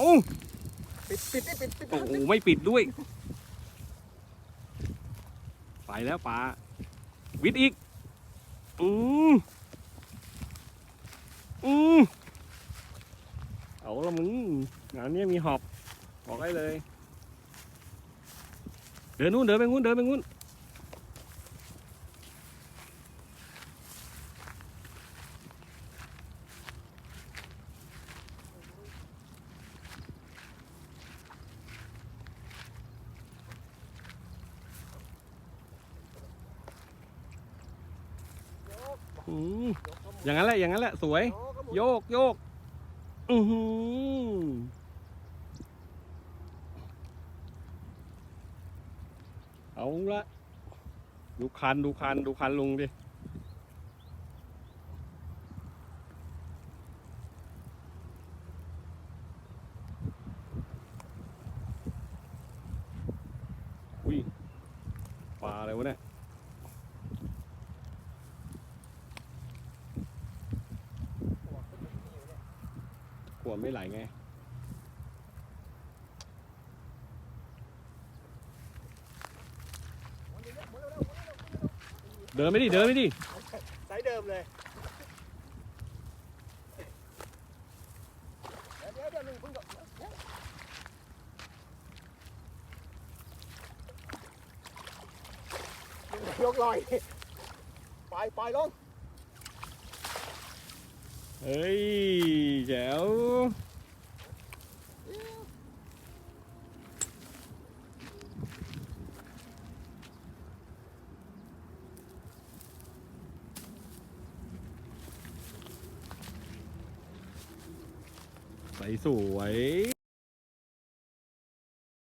อ้ปิดปิดปิดปิดโอ้โหไม่ปิดด้วย ไปแล้วปลาวิทย์อีกอืมอืมเอาละมึงงานนี้มีหอบบอกได้เลย เดินนู้นเดินไปนู้นเดินไปนู้น อืมอย่างนั้นแหละ อย่างนั้นแหละ สวย โยกโยก อือหือเอาละ ดูคัน ดูคัน ดูคันลุงดิ อุ้ยปลาอะไรวะเนี่ย ขวดไม่ไหลไง เดินไม่ดิเดินไม่ดิไซส์เดิมเลยเดี๋ยวเดี๋ยวหนึ่งเพิ่งก่อนยกลอยไปไปลงเฮ้ยแจ๋วใส สวย